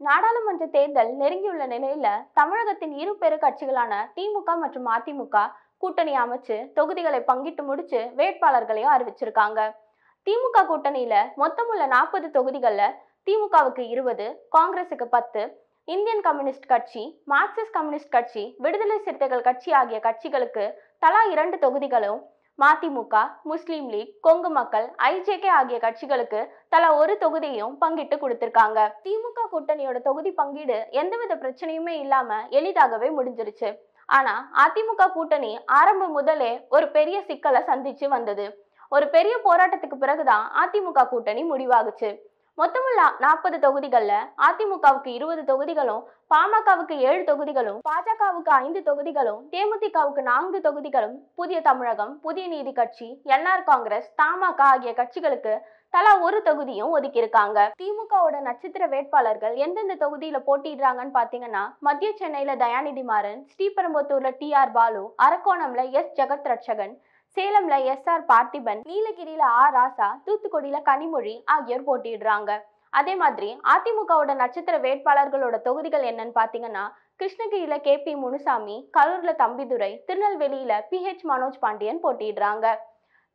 நாடாளுமன்ற தேர்தல் நெருங்கியுள்ள நிலையில தமிழகத்தின் இரு பெரு கட்சிகளான திமுக மற்றும் அதிமுக கூட்டணி அமைச்சு தொகுதிகளை பங்கிட்டு முடிச்சு வேட்பாளர்களையும் அறிவிச்சிருக்காங்க. திமுக கூட்டணியில மொத்தமுள்ள நாற்பது தொகுதிகள்ல திமுகவுக்கு இருபது காங்கிரசுக்கு பத்து இந்தியன் கம்யூனிஸ்ட் கட்சி மார்க்சிஸ்ட் கம்யூனிஸ்ட் கட்சி விடுதலை சிறுத்தைகள் கட்சி ஆகிய கட்சிகளுக்கு தலா இரண்டு தொகுதிகளும் மதிமுக முஸ்லீம் லீக் கொங்கு மக்கள் ஐஜேகே ஆகிய கட்சிகளுக்கு தலா ஒரு தொகுதியையும் பங்கிட்டு கொடுத்திருக்காங்க. திமுக கூட்டணியோட தொகுதி பங்கீடு எந்தவித பிரச்சனையுமே இல்லாம எளிதாகவே முடிஞ்சிருச்சு. ஆனா அதிமுக கூட்டணி ஆரம்பம் முதலே ஒரு பெரிய சிக்கலை சந்திச்சு வந்தது. ஒரு பெரிய போராட்டத்துக்கு பிறகுதான் அதிமுக கூட்டணி முடிவாகுச்சு. மொத்தமுள்ள நாற்பது தொகுதிகள்ல அதிமுகவுக்கு இருபது தொகுதிகளும் பாமகவுக்கு ஏழு தொகுதிகளும் பாஜகவுக்கு ஐந்து தொகுதிகளும் தேமுதிகவுக்கு நான்கு தொகுதிகளும் புதிய தமிழகம் புதிய நீதி கட்சி என்ஆர் காங்கிரஸ் தமாக ஆகிய கட்சிகளுக்கு தலா ஒரு தொகுதியும் ஒதுக்கியிருக்காங்க. திமுகவோட நட்சத்திர வேட்பாளர்கள் எந்தெந்த தொகுதியில போட்டிடுறாங்கன்னு பாத்தீங்கன்னா மத்திய சென்னையில தயாநிதி மாறன் ஸ்ரீபெரும்புத்தூர்ல டி ஆர் பாலு அரக்கோணம்ல எஸ் ஜெகத் ரட்சகன் சேலம்ல எஸ் ஆர் பார்த்திபன் நீலகிரியில ஆர் ராசா தூத்துக்குடியில கனிமொழி ஆகியோர் போட்டியிடுறாங்க. அதே மாதிரி அதிமுகவோட நட்சத்திர வேட்பாளர்களோட தொகுதிகள் என்னன்னு பாத்தீங்கன்னா கிருஷ்ணகிரியில கே பி முனுசாமி கரூர்ல தம்பிதுரை திருநெல்வேலியில பி ஹெச் மனோஜ் பாண்டியன் போட்டியிடுறாங்க.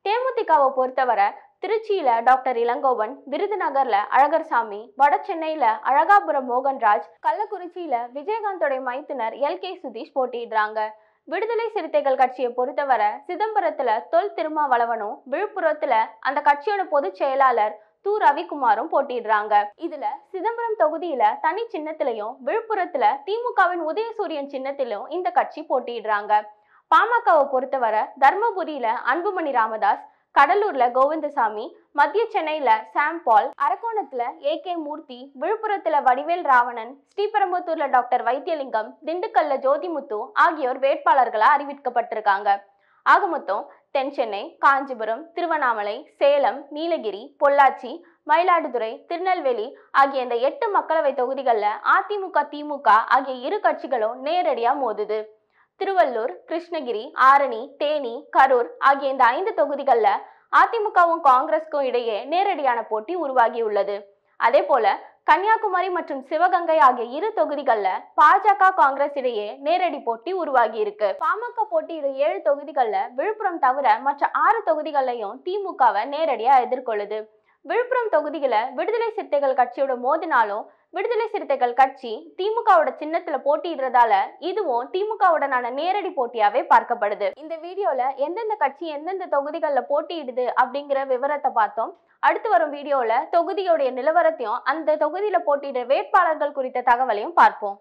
தேமுதிகவை பொறுத்தவரை திருச்சியில டாக்டர் இளங்கோவன் விருதுநகர்ல அழகர்சாமி வட சென்னையில அழகாபுரம் மோகன்ராஜ் கள்ளக்குறிச்சியில விஜயகாந்தோட மைத்துனர் எல் கே சுதீஷ் போட்டியிடுறாங்க. விடுதலை சிறுத்தைகள் கட்சியை பொறுத்தவரை சிதம்பரத்துல தொல் திருமாவளவனும் விழுப்புரத்துல அந்த கட்சியோட பொதுச் செயலாளர் து. ரவிக்குமாரும் போட்டியிடுறாங்க. இதுல சிதம்பரம் தொகுதியில தனி சின்னத்திலையும் விழுப்புரத்துல திமுகவின் உதயசூரியன் சின்னத்திலும் இந்த கட்சி போட்டியிடுறாங்க. பாமகவை பொறுத்தவரை தர்மபுரியில அன்புமணி ராமதாஸ் கடலூர்ல கோவிந்தசாமி மத்திய சென்னையில சாம் பால் அரக்கோணத்துல ஏ கே மூர்த்தி விழுப்புரத்துல வடிவேல் ராவணன் ஸ்ரீபெரும்புத்தூர்ல டாக்டர் வைத்தியலிங்கம் திண்டுக்கல்ல ஜோதிமுத்து ஆகியோர் வேட்பாளர்களா அறிவிக்கப்பட்டிருக்காங்க. ஆக மொத்தம் தென் சென்னை காஞ்சிபுரம் திருவண்ணாமலை சேலம் நீலகிரி பொள்ளாச்சி மயிலாடுதுறை திருநெல்வேலி ஆகிய இந்த எட்டு மக்களவை தொகுதிகளில் அதிமுக திமுக ஆகிய இரு கட்சிகளும் நேரடியாக மோதுது. திருவள்ளூர் கிருஷ்ணகிரி ஆரணி தேனி கரூர் ஆகிய இந்த ஐந்து தொகுதிகளில் அதிமுகவும் காங்கிரஸ்க்கும் இடையே நேரடியான போட்டி உருவாகியுள்ளது. அதே போல கன்னியாகுமரி மற்றும் சிவகங்கை ஆகிய இரு தொகுதிகளில் பாஜக காங்கிரஸ் இடையே நேரடி போட்டி உருவாகி இருக்கு பாமக போட்டியிட ஏழு தொகுதிகளில் விழுப்புரம் தவிர மற்ற ஆறு தொகுதிகளையும் திமுகவை நேரடியாக எதிர்கொள்ளுது. விழுப்புரம் தொகுதியில விடுதலை சிறுத்தைகள் கட்சியோட மோதினாலும் விடுதலை சிறுத்தைகள் கட்சி திமுகவோட சின்னத்துல போட்டியிடுறதால இதுவும் திமுகவுடனான நேரடி போட்டியாவே பார்க்கப்படுது. இந்த வீடியோல எந்தெந்த கட்சி எந்தெந்த தொகுதிகளில் போட்டியிடுது அப்படிங்கிற விவரத்தை பார்த்தோம். அடுத்து வரும் வீடியோல தொகுதியோடைய நிலவரத்தையும் அந்த தொகுதியில போட்டியிடுற வேட்பாளர்கள் குறித்த தகவலையும் பார்ப்போம்.